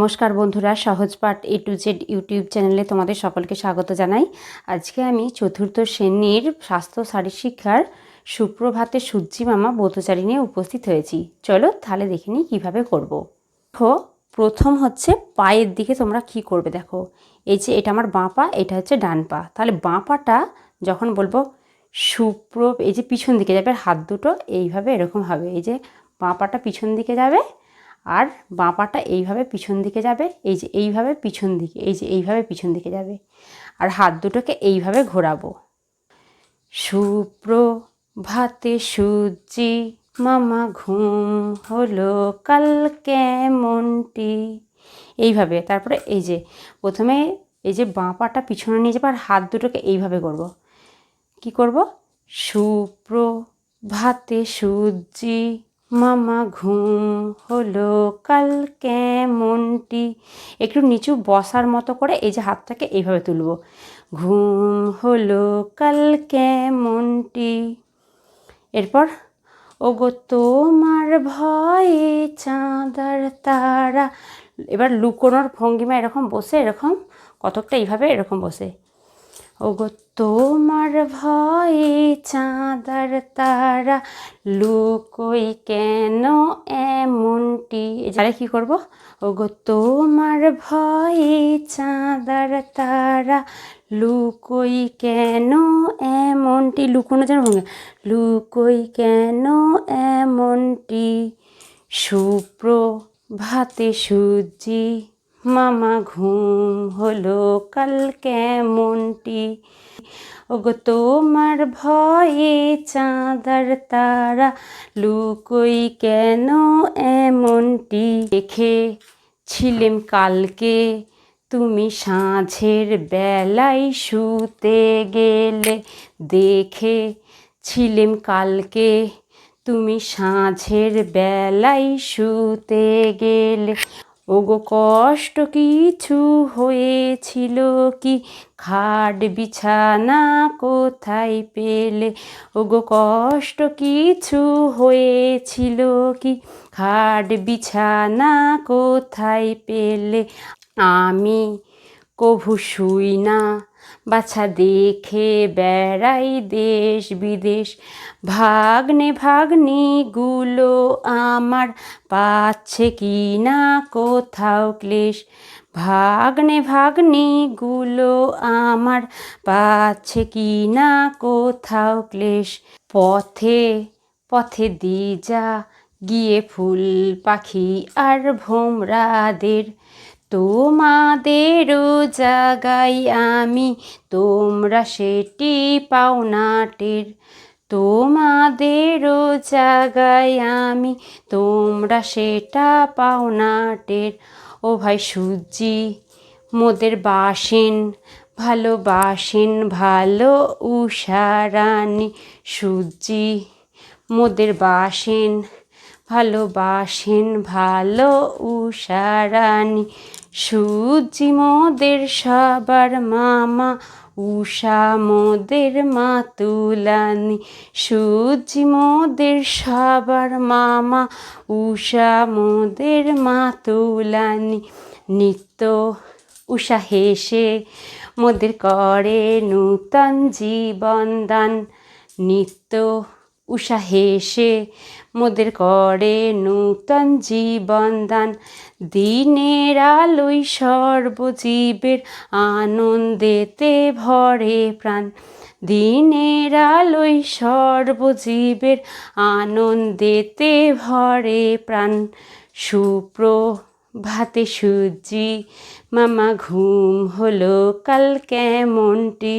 নমস্কার বন্ধুরা, সহজ পাঠ এ টু জেড ইউটিউব চ্যানেলে তোমাদের সকলকে স্বাগত জানাই। আজকে আমি চতুর্থ শ্রেণির স্বাস্থ্য শারীর শিক্ষার সুপ্রভাতে সূর্যি মামা ব্রতচারী নিয়ে উপস্থিত হয়েছি। চলো তাহলে দেখে নিই কীভাবে করব। দেখো, প্রথম হচ্ছে পায়ের দিকে তোমরা কি করবে দেখো। এই যে এটা আমার বাঁ পা, এটা হচ্ছে ডান পা। তাহলে বাঁ পাটা যখন বলব সুপ্র, এই যে পিছন দিকে যাবে, হাত দুটো এইভাবে এরকম হবে। এই যে বাঁ পাটা পিছন দিকে যাবে আর বাঁ পাটা এইভাবে পিছন দিকে যাবে, এই যে এইভাবে পিছন দিকে, এই যে এইভাবে পিছন দিকে যাবে। আর হাত দুটোকে এইভাবে ঘোরাবো। সুপ্র ভাতে সূর্যি, মামা ঘুম হলো কাল কেমনটি এইভাবে, তারপরে এই যে প্রথমে এই যে বাঁ পাটা পিছনে নিয়ে যাব আর হাত দুটোকে এইভাবে করব। কি করব? সুপ্র ভাতে সূর্যি মামা ঘুম হলো কাল কেমনটি? একটু নিচু বসার মতো করে এই যে হাতটাকে এইভাবে তুলব। ঘুম হলো কাল কেমনটি? এরপর, ওগো তোমার ভয়ে চাঁদার তারা। এবার লুকোনোর ভঙ্গিমা এরকম বসে, এরকম কতকটা এইভাবে এরকম বসে। ওগো তোমার ভয়ে চাঁদার তারা লুকোই কেন এমনটি? যারা কি করব? ওগো তোমার ভয়ে চাঁদার তারা লুকোই কেন এমনটি? লুকোনো যেন ভঙ্গি। লুকোই কেন এমনটি? সুপ্র ভাতে সূর্যি মামা ঘুম হলো কাল কেমনটি? ওগো তোমার ভয়ে চাঁদার তারা লুকোই কেন এমনটি? দেখে ছিলেম কালকে তুমি সাঁঝের বেলায় শুতে গেলে। দেখে ছিলেম কালকে তুমি সাঁঝের বেলায় শুতে গেলে। ওগো কষ্ট কিছু হয়েছিল কি? খাট বিছানা কোথায় পেলে? ওগো কষ্ট কিছু হয়েছিল কি? খাট বিছানা কোথায় পেলে? আমি কভু শুই না। বাছা দেখে বেড়াই দেশ বিদেশ। ভাগ্নে ভাগ্নিগুলো আমার পাচ্ছে কি না কোথাও ক্লেশ। ভাগ্নে ভাগ্নিগুলো আমার পাচ্ছে কি না কোথাও ক্লেশ। পথে পথে দি যা, গিয়ে ফুল পাখি আর ভোমরাদের তোমাদেরও জাগাই আমি, তোমরা সেটি পাওনাটের তোমাদেরও জাগাই আমি, তোমরা সেটা পাওনাটের ও ভাই সূর্যি মোদের বাসেন, ভালোবাসেন ভালো উষারানি সূর্যি মোদের বাসেন, ভালোবাসেন ভালো উষারানি সূর্যি মোদের সবার মামা, উষা মোদের মাতুলানি। সূর্যি মোদের সবার মামা, উষা মোদের মাতুলানি। নিত্য উষা হেসে মোদের করে নূতন জীবন দান। নিত্য উষা হেসে, মোদের করে নূতন জীবন দান দিনের আলোই সর্বজীবের আনন্দেতে ভরে প্রাণ। দিনের আলোই সর্বজীবের আনন্দেতে ভরে প্রাণ। সুপ্র ভাতে সূর্যি, মামা ঘুম হলো কাল কেমনটি?